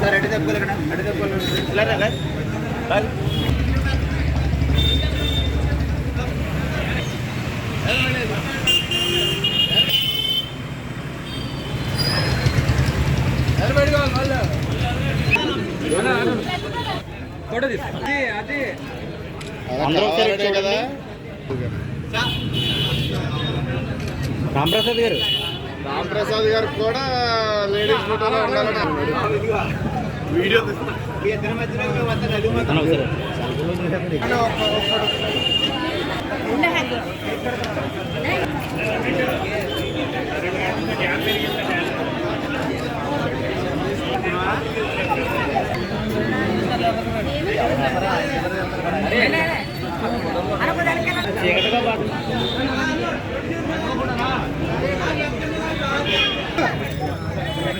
Sir అడి తప్పుకోలేకడా అడి తప్పుకోలేదు అందరూ ఒకసారి కదా రామప్రసాద్ గారు. రామప్రసాద్ గారికి కూడా లేడీస్ ఫోటోలో ఉండాలని వీడియో ఇద్దరి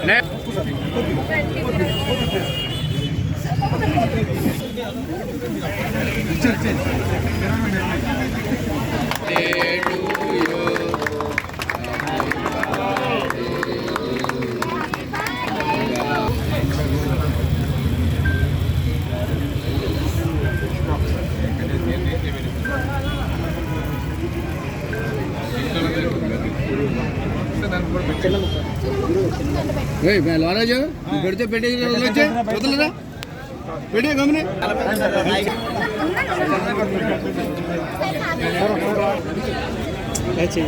ね。っ లోరాజు పెడితే పెట్టి వదిలొచ్చే వదలరా? గమని పశ్చిమ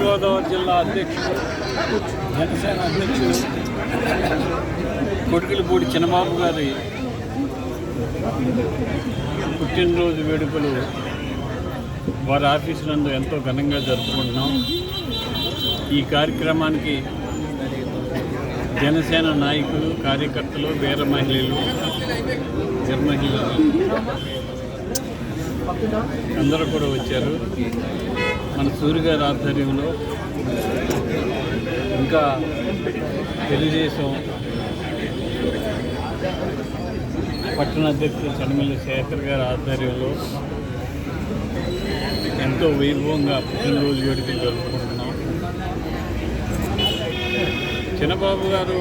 గోదావరి జిల్లా అధ్యక్షుడు జనసేన అధ్యక్షుడు కొడుకులపూడి చిన్నబాబు గారి పుట్టినరోజు వేడుకలు వారి ఆఫీసు నందు ఎంతో ఘనంగా జరుపుకుంటున్నాం. ఈ కార్యక్రమానికి జనసేన నాయకులు కార్యకర్తలు వీర మహిళలు నిర్మహిళలు అందరూ కూడా వచ్చారు. మన సూర్యగారి ఆధ్వర్యంలో ఇంకా తెలుగుదేశం పట్టణ అధ్యక్షుడు చనిమిల్లి శేఖర్ గారి ఆధ్వర్యంలో ఎంతో వైభవంగా పుట్టినరోజు వేడుకలు జరుపుకుంటున్నాం. చిన్నబాబు గారు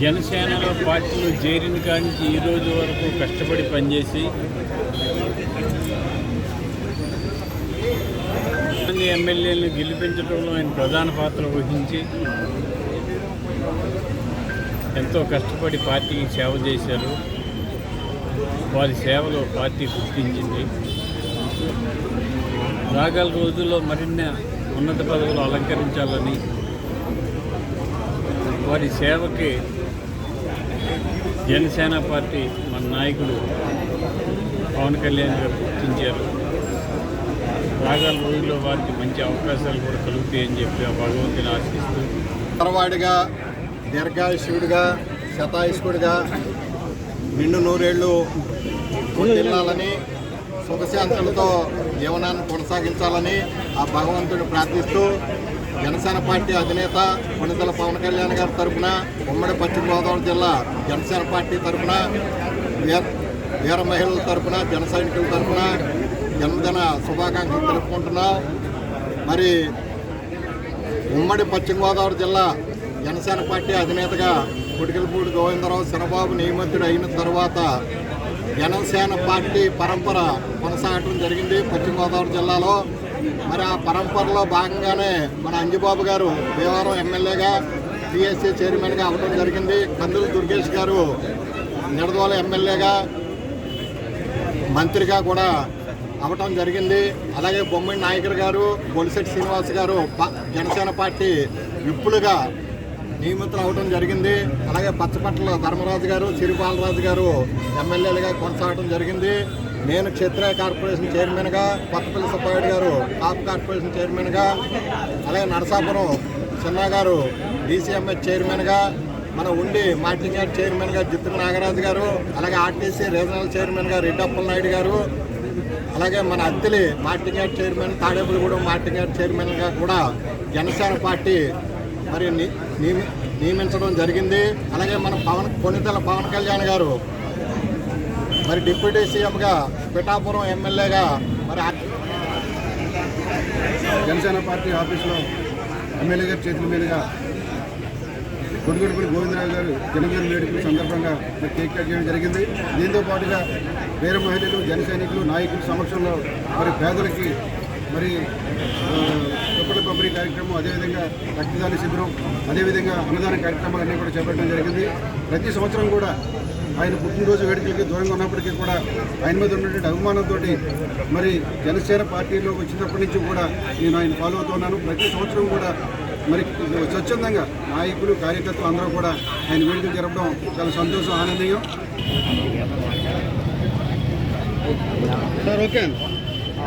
జనసేనలో పార్టీలో చేరిన కానించి ఈ రోజు వరకు కష్టపడి పనిచేసి మంది ఎమ్మెల్యేలను గెలిపించడంలో ఆయన ప్రధాన పాత్ర వహించి ఎంతో కష్టపడి పార్టీకి సేవ చేశారు. వారి సేవలో పార్టీ గుర్తించింది రాగల రోజుల్లో మరిన్ని ఉన్నత పదవులు అలంకరించాలని వారి సేవకి జనసేన పార్టీ మన నాయకుడు పవన్ కళ్యాణ్ గారు గుర్తించారు. రాగాల రోజుల్లో వారికి మంచి అవకాశాలు కూడా కలుగుతాయని చెప్పి ఆ భగవంతుని ఆశిస్తూ తరవాడిగా దీర్ఘాయుష్యుడిగా శతాయుష్కుడిగా నిండు నూరేళ్ళు వెళ్ళాలని సుఖశాంతులతో జీవనాన్ని కొనసాగించాలని ఆ భగవంతుడు ప్రార్థిస్తూ జనసేన పార్టీ అధినేత కొనిదల పవన్ కళ్యాణ్ గారి తరఫున ఉమ్మడి పశ్చిమ గోదావరి జిల్లా జనసేన పార్టీ తరఫున వీర వీర మహిళల తరఫున జన సైనికుల తరఫున జన్మదిన శుభాకాంక్షలు తెలుపుకుంటున్నాం. మరి ఉమ్మడి పశ్చిమ గోదావరి జిల్లా జనసేన పార్టీ అధినేతగా కుటికలపూడి గోవిందరావు శనబాబు నియమితుడు అయిన తర్వాత జనసేన పార్టీ పరంపర కొనసాగటం జరిగింది పశ్చిమ గోదావరి జిల్లాలో. మరి ఆ పరంపరలో భాగంగానే మన అంజుబాబు గారు భీమవరం ఎమ్మెల్యేగా పిఎస్సీ చైర్మన్గా అవ్వడం జరిగింది. కందులు దుర్గేష్ గారు నిడదోల ఎమ్మెల్యేగా మంత్రిగా కూడా అవటం జరిగింది. అలాగే బొమ్మడి నాయకర్ గారు బొలిశెట్టి శ్రీనివాస్ గారు జనసేన పార్టీ విప్పులుగా నియమితులు అవడం జరిగింది. అలాగే పచ్చపట్ల ధర్మరాజు గారు సిరిపాలరాజు గారు ఎమ్మెల్యేలుగా కొనసాగడం జరిగింది. నేను క్షత్రియ కార్పొరేషన్ చైర్మన్గా కొత్తపల్లి సుబ్బారెడ్డి గారు టాప్ కార్పొరేషన్ చైర్మన్గా అలాగే నరసాపురం చిన్నా గారు డీసీఎంఎస్ చైర్మన్గా మన ఉండి మార్టింగ్ యార్డ్ చైర్మన్గా జిత్తుల నాగరాజు గారు అలాగే ఆర్టీసీ రీజనల్ చైర్మన్గా రెడ్డప్పల నాయుడు గారు అలాగే మన Attili marketing yard chairman Tadepalligudem marketing yard చైర్మన్గా కూడా జనసేన పార్టీ మరి నియమించడం జరిగింది. అలాగే మన పవన్ కొనితల పవన్ కళ్యాణ్ గారు. మరి డిప్యూటీ సీఎంగా పిఠాపురం ఎమ్మెల్యేగా మరి జనసేన పార్టీ ఆఫీసులో ఎమ్మెల్యే గారి చేతుల మీదుగా కొడుగుడుపల్లి గోవిందరావు గారు జనదిన వేడుకల సందర్భంగా మరి కేక్ కట్ చేయడం జరిగింది. దీంతో పాటుగా వేరే మహిళలు జన సైనికులు నాయకుల సమక్షంలో మరి పేదలకి మరి చుప్పల పంపిణీ కార్యక్రమం అదేవిధంగా రక్తదాన శిబిరం అదేవిధంగా అన్నదాన కార్యక్రమాలన్నీ కూడా చేపట్టడం జరిగింది. ప్రతి సంవత్సరం కూడా ఆయన పుట్టినరోజు వేడుకలకి దూరంగా ఉన్నప్పటికీ కూడా ఆయన మీద ఉన్నటువంటి అభిమానంతో మరి జనసేన పార్టీలోకి వచ్చినప్పటి నుంచి కూడా నేను ఆయన ఫాలో అవుతున్నాను ప్రతి సంవత్సరం కూడా మరి స్వచ్ఛందంగా నాయకులు కార్యకర్తలు అందరూ కూడా ఆయన వేడుకలు జరపడం చాలా సంతోషం ఆనందీయం సార్ ఓకే ఓకే